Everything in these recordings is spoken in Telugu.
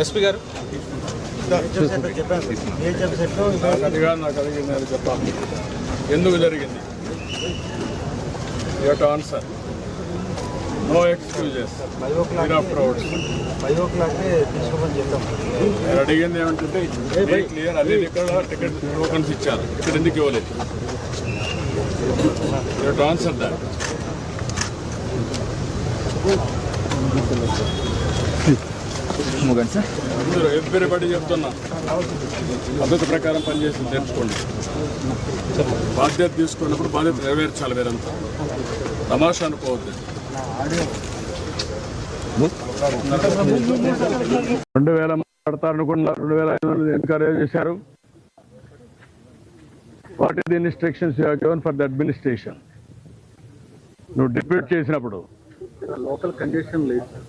ఎస్పీ గారు. నాకు అది కాదు నాకు అడిగింది అది చెప్పాలి ఎందుకు జరిగింది? యూ ఆన్సర్ నో ఎక్స్క్యూజెస్ ప్రౌడ్స్ ఫైవ్ ఓ క్లాక్ తీసుకోమని చెప్తాం నేను అడిగింది ఏమంటే క్లియర్ అన్ని ఇక్కడ టికెట్ టోకన్స్ ఇచ్చారు. ఇక్కడ ఎందుకు ఇవ్వలేదు? యూ ఆన్సర్ దాట్ అందరూ ఎవ్రీబడి చెప్తున్నా. పద్ధతి ప్రకారం పనిచేసి తెచ్చుకోండి బాధ్యత తీసుకున్నప్పుడు బాధ్యత నెరవేర్చాలి మీరంతా. తమాషా అనుకోవద్దు. రెండు వేల మాట్లాడతారనుకున్నారు రెండు వేల ఐదు వందలు ఎన్కరేజ్ చేశారు. What is the instructions you given for the administration నువ్వు డిప్యూట్ చేసినప్పుడు. లోకల్ కంజెషన్ లేదు. సార్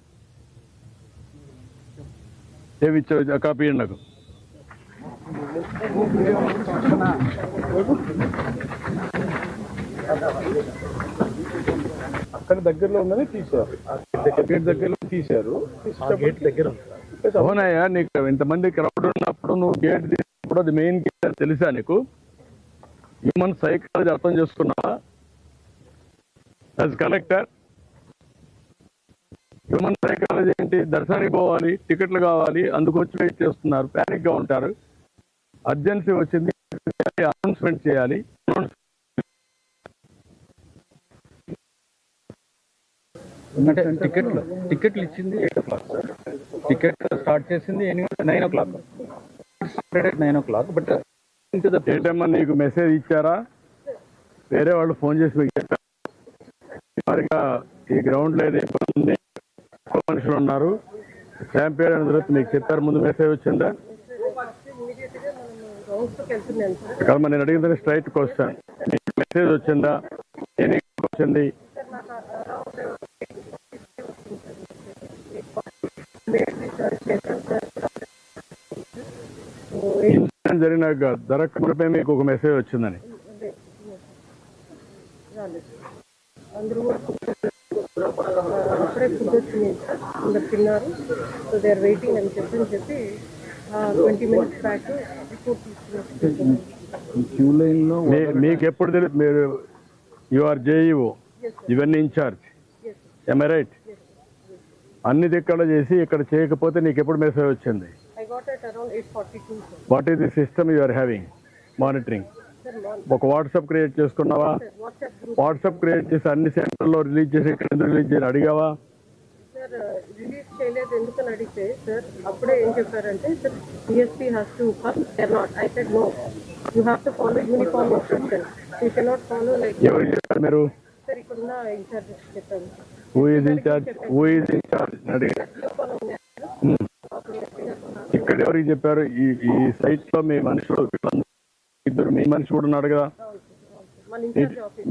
ఏమి ఇచ్చారు కాపీ నాకు. అక్కడ దగ్గరలో ఉందని తీశారు గేట్ దగ్గరలో తీశారు. గేట్ దగ్గర అవునయ్యా నీకు ఇంతమంది క్రౌడ్ ఉన్నప్పుడు నువ్వు గేట్ తీసినప్పుడు అది మెయిన్ గేట్ అని తెలుసా నీకు? హ్యూమన్ సైకాలజీ అర్థం చేసుకున్నావా? యాజ్ కలెక్టర్ హ్యూమన్ సైకాలజీ ఏంటి? దర్శనానికి పోవాలి టికెట్లు కావాలి అందుకు వచ్చి వెయిట్ చేస్తున్నారు ప్యానిక్గా ఉంటారు. అర్జెన్సీ వచ్చింది అనౌన్స్మెంట్ చేయాలి. అంటే టికెట్లు టికెట్లు ఇచ్చింది. Eight o'clock sir ticket start చేసింది nine o'clock nine o'clock but ఏటమ్మా నీకు మెసేజ్ ఇచ్చారా? వేరే వాళ్ళు ఫోన్ చేసి మీకు ఈ గ్రౌండ్లో ఏదో ఇబ్బంది ఉంది? మనుషులు ఉన్నారు. క్యాంపేర్ అయిన తర్వాత మీకు చెప్పారు ముందు మెసేజ్ వచ్చిందా? ఇక్కడ నేను అడిగిందని స్ట్రైట్ క్వశ్చన్ మీకు మెసేజ్ వచ్చిందా? ఎన్ని వచ్చింది? ఇన్సిడెంట్ జరిగినాక దొరకకుండా మీకు ఒక మెసేజ్ వచ్చిందని. అప్పుడే ఫుడ్ వచ్చింది అందరు తిన్నారు. సో దే ఆర్ వెయిటింగ్ అని చెప్పి చెప్పి ట్వంటీ మినిట్స్ బ్యాక్ రిపోర్ట్ తీసుకున్నారు. మీకు ఎప్పుడు తెలుసు మీరు యు ఆర్ జేఈఓ ఇవన్నీ ఇన్ఛార్జ్ ఎమ్ రైట్ అన్ని దిక్కడ చేసి ఇక్కడ చేయకపోతే నీకు ఎప్పుడు మెసేజ్ వచ్చింది what is the system you are having monitoring ఒక వాట్సాప్ క్రియేట్ చేసుకున్నావా? వాట్సాప్ క్రియేట్ చేసి అన్ని సెంటర్లో రిలీజ్ చేసి ఇక్కడ రిలీజ్ చేసి అడిగావా? సార్ రిలీజ్ చేయలేదు ఎందుకని అడిగితే సార్ అప్పుడే ఏం చెప్పారంటే sir has to come there not I said no you have to follow uniform instruction you cannot follow like ఎవరు చెప్పారు మీరు? సార్ ఇక్కడున్న ఇన్ఛార్జ్ హూ హూ ఇన్ఛార్జ్ అడిగా ఇక్కడ ఎవరికి చెప్పారు? ఈ ఈ సైట్లో మీ మనుషులు ఇద్దరు మీ మనిషి కూడా ఉన్నాడు కదా?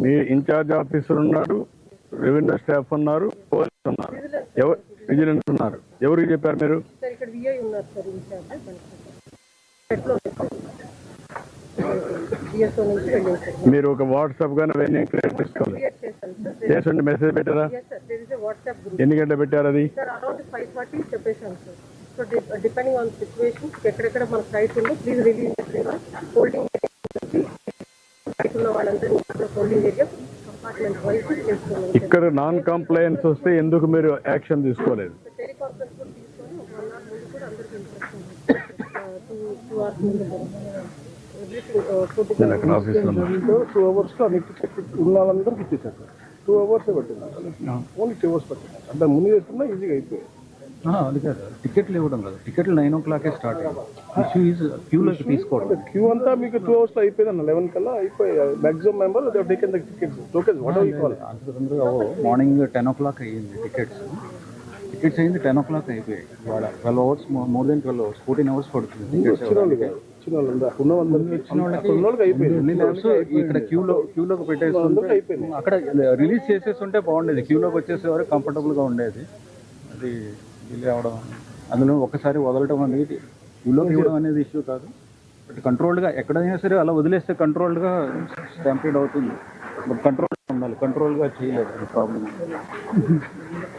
మీ ఇన్ఛార్జ్ ఆఫీసర్ ఉన్నాడు రెవెన్యూ స్టాఫ్ ఉన్నారు పోలీస్ ఎవరు విజిలెన్స్ ఉన్నారు ఎవరికి చెప్పారు మీరు? మీరు ఒక వాట్సాప్ గానీ అవన్నీ క్రియేట్ చేసుకోవాలి. చేసండి మెసేజ్ పెట్టారా? ఎన్ని గంటలు పెట్టారు అది? సో డిపెండింగ్ ఆన్ సిచ్యువేషన్ ఎక్కడెక్కడ మన సైట్ ఉందో please release holding holding area ఇక్కడ నాన్ కంప్లైన్స్ వస్తే ఎందుకు మీరు యాక్షన్ తీసుకోలేదు? నేను అక్కడ ఆఫీస్లో ఉన్నాను. టూ అవర్స్ ఉన్న వాళ్ళందరికీ ఇచ్చేసారు టూ అవర్స్ పట్టింది. ఓన్లీ టూ అవర్స్ పట్టింది. అంటే ముందు చేస్తున్నా ఈజీగా అయిపోయింది. అది కాదు టికెట్లు ఇవ్వడం కాదు. టికెట్లు నైన్ ఓ క్లాకే స్టార్ట్ ఇష్యూ ఈజ్ క్యూలోకి తీసుకోవడం. క్యూ అంతా మీకు టూ అవర్స్లో అయిపోయింది అన్న. లెవెన్ కల్లా అయిపోయి maximum member taken the tickets tokens whatever కావాలి మార్నింగ్ టెన్ ఓ క్లాక్ అయ్యింది టికెట్స్. టికెట్స్ అయింది టెన్ ఓ క్లాక్ అయిపోయాయి. ఇవాళ twelve hours more than twelve hours fourteen hours పడుతుంది ఇక్కడ క్యూలో క్యూలోకి పెట్టేస్తుంటే అక్కడ రిలీజ్ చేసేస్తుంటే బాగుండేది. క్యూలోకి వచ్చేసేవారు కంఫర్టబుల్గా ఉండేది. అది డిలే అవడం అందులో ఒక్కసారి వదలటం అనేది ఊళ్ళోకి ఇవ్వడం అనేది ఇష్యూ కాదు. బట్ కంట్రోల్డ్గా ఎక్కడైనా సరే అలా వదిలేస్తే కంట్రోల్డ్గా స్టాంపేడ్ అవుతుంది. బట్ కంట్రోల్ ఉండాలి. కంట్రోల్గా చేయలేదు ప్రాబ్లం